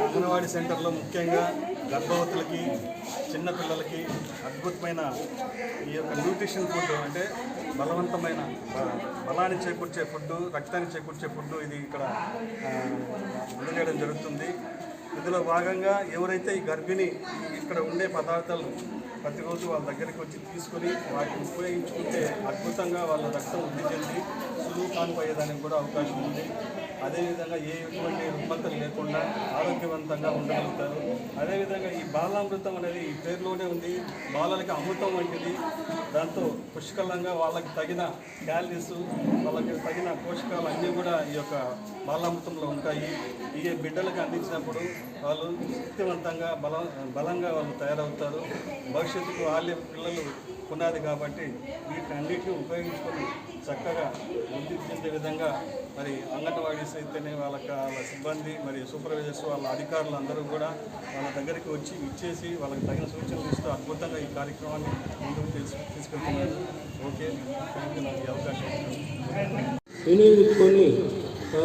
అంగన్వాడీ సెంటర్లో ముఖ్యంగా గర్భవతులకి చిన్నపిల్లలకి అద్భుతమైన ఈ యొక్క న్యూట్రిషన్ ఫుడ్ అంటే బలవంతమైన బలాన్ని చేకూర్చే ఫుడ్ రక్తాన్ని చేకూర్చే ఫుడ్ ఇది ఇక్కడ అందజేయడం జరుగుతుంది. ఇందులో భాగంగా ఎవరైతే ఈ గర్భిణి ఇక్కడ ఉండే పదార్థాలు ప్రతిరోజు వాళ్ళ దగ్గరికి వచ్చి తీసుకొని వాటిని ఉపయోగించుకుంటే అద్భుతంగా వాళ్ళ రక్తం వృద్ధి చెంది సులువు కానిపోయేదానికి కూడా అవకాశం ఉంది. అదేవిధంగా ఏ ఎటువంటి రుగ్మతలు లేకుండా ఆరోగ్యవంతంగా ఉండగలుగుతారు. అదేవిధంగా ఈ బాలామృతం అనేది ఈ పేరులోనే ఉంది. బాలలకి అమృతం వంటిది. దాంతో పుష్కలంగా వాళ్ళకి తగిన క్యాలరీస్ వాళ్ళకి తగిన పోషకాలు అన్నీ కూడా ఈ యొక్క బాలామృతంలో ఉంటాయి. ఈ బిడ్డలకు అందించినప్పుడు వాళ్ళు శక్తివంతంగా బల బలంగా వాళ్ళు తయారవుతారు. భవిష్యత్తుకు వాళ్ళే పిల్లలు పునాది కాబట్టి వీటన్నిటిని ఉపయోగించుకొని చక్కగా వృద్ధి చెందే విధంగా మరి అంగన్వాడీస్ అయితేనే వాళ్ళకి వాళ్ళ సిబ్బంది మరియు సూపర్వైజర్స్ వాళ్ళ అధికారులు అందరూ కూడా వాళ్ళ దగ్గరికి వచ్చి ఇచ్చేసి వాళ్ళకి తగిన సూచనలు ఇస్తూ అద్భుతంగా ఈ కార్యక్రమాన్ని ముందుకు తెలుసు తీసుకెళ్తున్నారు ఓకే నాకు అవకాశం ఇచ్చినందుకు. వినియోగించుకొని ఆ,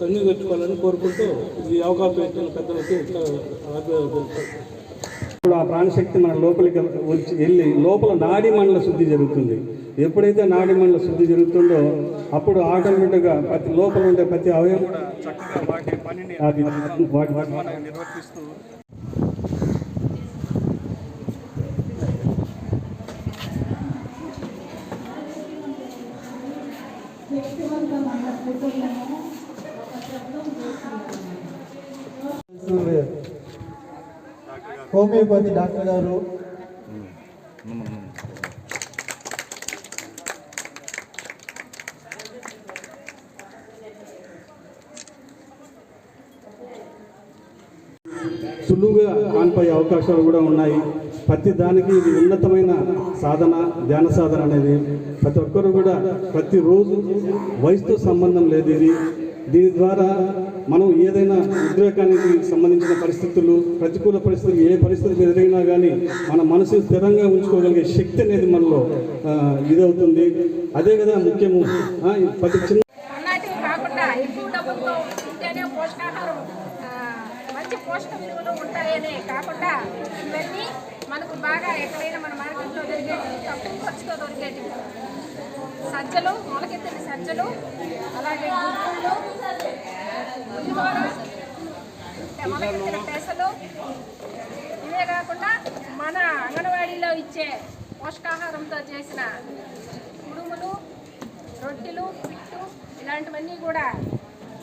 వినియోగించుకోవాలని కోరుకుంటూ ఈ అవకాశం ఇచ్చిన పెద్దలకి ఆ ప్రాణశక్తి మన లోపలికి వచ్చి వెళ్ళి లోపల నాడి మండల శుద్ధి జరుగుతుంది. ఎప్పుడైతే నాడి మండల శుద్ధి జరుగుతుందో అప్పుడు ఆటోమేటిక్గా ప్రతి లోపల ఉండే ప్రతి అవయవం కూడా చక్కగా వాటి పనిని అది వాటి ధర్మాన్ని నిర్వర్తిస్తూ హోమియోపతి డాక్టర్ గారు. సులువుగా ఆన్పోయే అవకాశాలు కూడా ఉన్నాయి. ప్రతి దానికి ఇది ఉన్నతమైన సాధన ధ్యాన సాధన అనేది. ప్రతి ఒక్కరు కూడా ప్రతిరోజు వయసుతో సంబంధం లేదు ఇది. దీని ద్వారా మనం ఏదైనా ఉద్రేకానికి సంబంధించిన పరిస్థితులు ప్రతికూల పరిస్థితులు ఏ పరిస్థితులు ఎదురైనా కానీ మన మనసు స్థిరంగా ఉంచుకోగలిగే శక్తి అనేది మనలో ఇదవుతుంది. అదే కదా ముఖ్యము. ప్రతి చిన్న మంచి పోషక విలువలు ఉంటాయనే కాకుండా ఇవన్నీ మనకు బాగా ఎక్కడైనా మన మార్కెట్లో దొరికేటివి తక్కువ ఖర్చుతో దొరికేటివి. సజ్జలు మొలకెత్తిన సజ్జలు అలాగే గుర్తులు పులిహోర మొలకెత్తిన పెసలు ఇవే కాకుండా మన అంగడిలో ఇచ్చే పోషకాహారంతో చేసిన కుడుములు రొట్టెలు పిట్టు ఇలాంటివన్నీ కూడా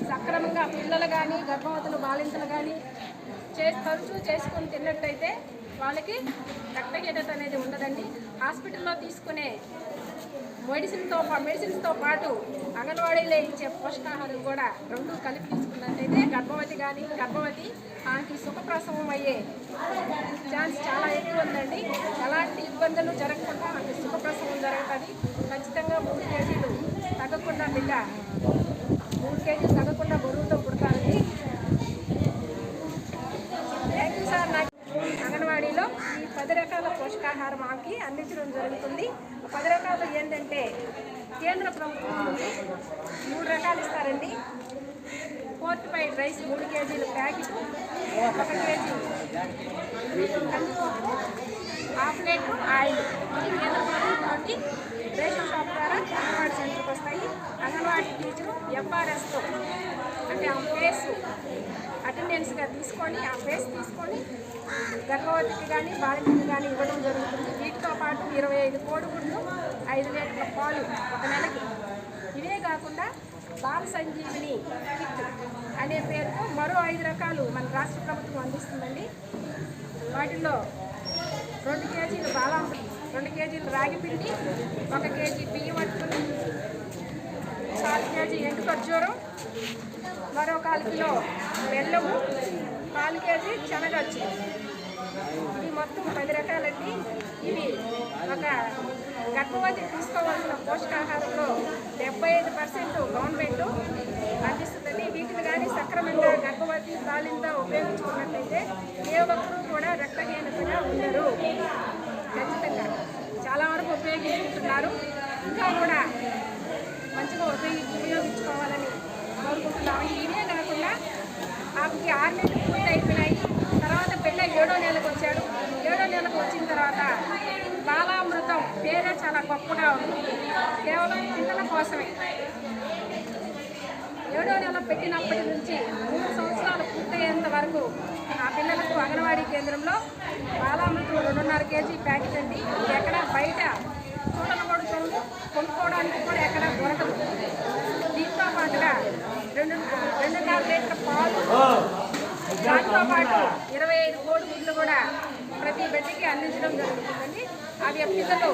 సక్రమంగా పిల్లలు కానీ గర్భవతులు బాలింతలు కానీ చేసి తరచూ చేసుకొని తిన్నట్టయితే వాళ్ళకి రక్తహీనత అనేది ఉండదండి. హాస్పిటల్లో తీసుకునే మెడిసిన్తో పా- మెడిసిన్స్తో పాటు అంగన్వాడీలో ఇచ్చే పోషకాహారం కూడా రెండు కలిపి తీసుకున్నట్టయితే గర్భవతి కానీ గర్భవతి ఆమెకి సుఖప్రసవం అయ్యే ఛాన్స్ చాలా ఎక్కువ ఉందండి. ఇబ్బందులు జరగకుండా ఆమెకి సుఖప్రసవం జరుగుతుంది. ఖచ్చితంగా మూడు కేజీలు తగ్గకుండా బిడ్డ మూడు కేజీలు తగ్గకుండా బరువుతో పుడతారండి థ్యాంక్ యూ సార్ నాకు అంగన్వాడీలో ఈ పది రకాల పోషకాహారం ఆమెకి అందించడం జరుగుతుంది. పది రకాలు ఏంటంటే కేంద్ర ప్రభుత్వం నుండి మూడు రకాలు ఇస్తారండి. ఫోర్టిఫైడ్ రైస్ మూడు కేజీలు ప్యాకెట్ ఒక కేజీ. కందిపప్పు హాఫ్ లీటర్ ఆయిల్. ఇది రేషన్ షాప్ ద్వారా అంగన్వాడీ సెంటర్కి వస్తాయి. అంగన్వాడీ టీచరు ఎఫ్ఆర్ఎస్తో అంటే ఆ ఫేస్ అటెండెన్స్గా తీసుకొని ఆ ఫేస్ తీసుకొని గర్భవతికి కానీ బాలికకి కానీ ఇవ్వడం జరుగుతుంది. వీటితో పాటు ఇరవై ఐదు కోడిగుడ్లు ఐదు లీటర్ల పాలు ఒక నెలకి. ఇవే కాకుండా బాల సంజీవిని కిట్ అనే పేరుతో మరో ఐదు రకాలు మన రాష్ట్ర ప్రభుత్వం అందిస్తుందండి. వాటిల్లో రెండు కేజీలు బాలామృతం రెండు కేజీలు రాగి పిండి ఒక కేజీ బియ్యం అట్టుకుని కాలు కేజీ ఎండు ఖర్జూరం మరో కాలు కిలో బెల్లము కాలు కేజీ శనగచ్చు. ఇవి మొత్తం పది రకాలండి. ఇవి ఒక గర్భవతి తీసుకోవాల్సిన పోషకాహారంలో డెబ్బై ఐదు పర్సెంట్ గవర్నమెంట్ అందిస్తుందండి వీటిని కానీ సక్రమంగా గర్భ బాలింత ఉపయోగించుకున్నట్లయితే ఏ ఒక్కరూ కూడా రక్తహీనతగా ఉండరు. ఖచ్చితంగా. చాలా వరకు ఉపయోగించుకుంటున్నారు. ఇంకా కూడా మంచిగా ఉపయోగి ఉపయోగించుకోవాలని కోరుకుంటున్నాము. ఇవే కాకుండా ఆమెకి ఆరు నెలలు పూర్తి అయిపోయినాయి. తర్వాత పిల్ల ఏడో నెలకు వచ్చాడు. ఏడో నెలకు వచ్చిన తర్వాత బాలామృతం పేరే చాలా గొప్పగా ఉంది. కేవలం పిల్లల కోసమే. ఏడో నెల పెట్టినప్పటి నుంచి మూడు సంవత్సరాలు పూర్తయ్యేంత వరకు ఆ పిల్లలకు అంగన్వాడీ కేంద్రంలో బాలామృతం రెండున్నర కేజీ ప్యాకెట్ అండి. ఎక్కడ బయట చూడలు కూడా చూడదు కొనుక్కోవడానికి కూడా ఎక్కడ దొరకదు. దీంతో పాటుగా రెండు రెండున్నర లీటర్ పాలు దాంతో పాటు ఇరవై ఐదు కోడి గుడ్లు కూడా ప్రతి బిడ్డకి అందించడం జరుగుతుందండి. అవి పిల్లలు